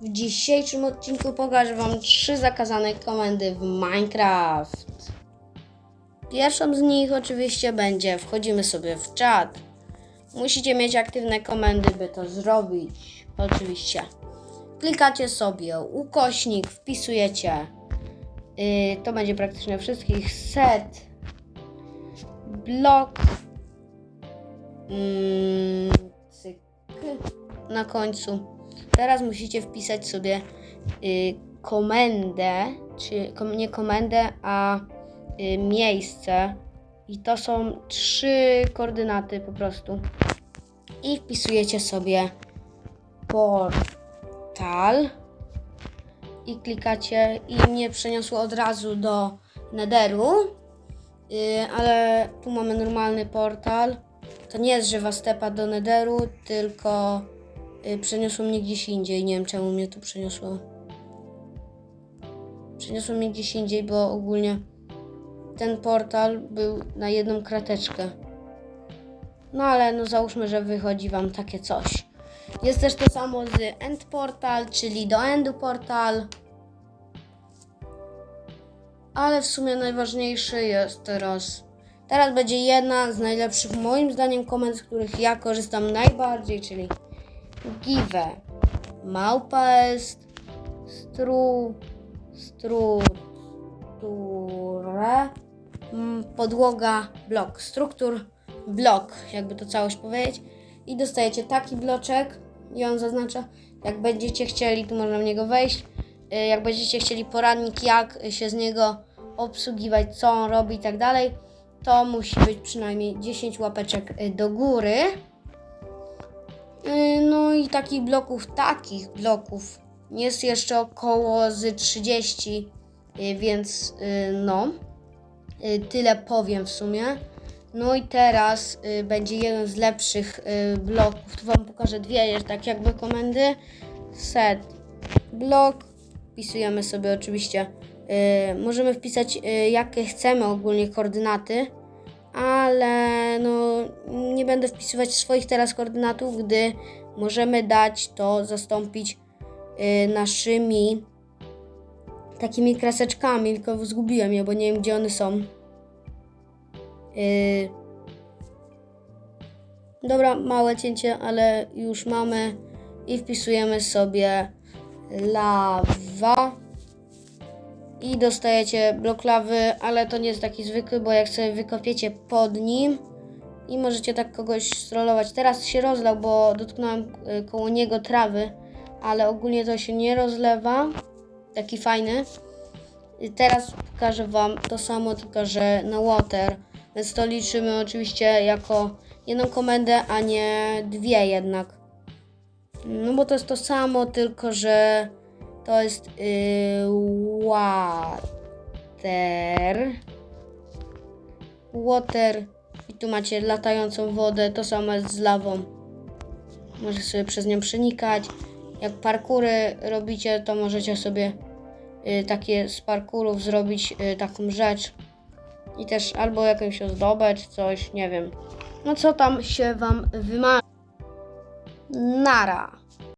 W dzisiejszym odcinku pokażę Wam trzy zakazane komendy w Minecraft. Pierwszą z nich oczywiście będzie wchodzimy sobie w czat. Musicie mieć aktywne komendy, by to zrobić. Oczywiście. Klikacie sobie ukośnik, wpisujecie. Yy, to będzie praktycznie wszystkich set. Blok. Mm, cyk. Na końcu. Teraz musicie wpisać sobie y, komendę, czy kom, nie komendę, a y, miejsce. I to są trzy koordynaty po prostu. I wpisujecie sobie portal i klikacie i mnie przeniosło od razu do Netheru. Y, ale tu mamy normalny portal. To nie jest żywa stepa do Netheru, tylko przeniosło mnie gdzieś indziej. Nie wiem czemu mnie tu przeniosło. Przeniosło mnie gdzieś indziej, bo ogólnie ten portal był na jedną krateczkę. No ale no załóżmy, że wychodzi wam takie coś. Jest też to samo z End Portal, czyli do Endu Portal. Ale w sumie najważniejszy jest teraz. Teraz będzie jedna z najlepszych moim zdaniem komend, z których ja korzystam najbardziej, czyli give. Małpa jest stru, strukturę, mm, podłoga, blok, struktur, blok, jakby to całość powiedzieć. I dostajecie taki bloczek i on zaznacza, jak będziecie chcieli, tu można w niego wejść, y, jak będziecie chcieli poradnik, jak się z niego obsługiwać, co on robi i tak dalej, to musi być przynajmniej 10 łapeczek y, do góry. Y, No i takich bloków, takich bloków jest jeszcze około z 30, y, więc y, no, tyle powiem w sumie. No i teraz będzie jeden z lepszych bloków. Tu Wam pokażę dwie, tak jakby komendy. Set blok. Wpisujemy sobie oczywiście. możemy wpisać jakie chcemy ogólnie koordynaty, ale no nie będę wpisywać swoich teraz koordynatów, gdy możemy dać to zastąpić y, naszymi takimi kreseczkami, tylko zgubiłem je, bo nie wiem gdzie one są. Y, Dobra, małe cięcie, ale już mamy i wpisujemy sobie lawa i dostajecie blok lawy, ale to nie jest taki zwykły, bo jak sobie wykopiecie pod nim i możecie tak kogoś strollować. Teraz się rozlał, bo dotknąłem y, koło niego trawy, ale ogólnie to się nie rozlewa. Taki fajny. I teraz pokażę Wam to samo, tylko że na water. Więc to liczymy oczywiście jako jedną komendę, a nie dwie jednak. No bo to jest to samo, tylko że to jest yy, water. Water. I tu macie latającą wodę, to samo jest z lawą. Możecie sobie przez nią przenikać. Jak parkury robicie, to możecie sobie y, takie z parkurów zrobić y, taką rzecz. I też albo jakąś ozdobę, czy coś, nie wiem. No co tam się wam wymaga? Nara.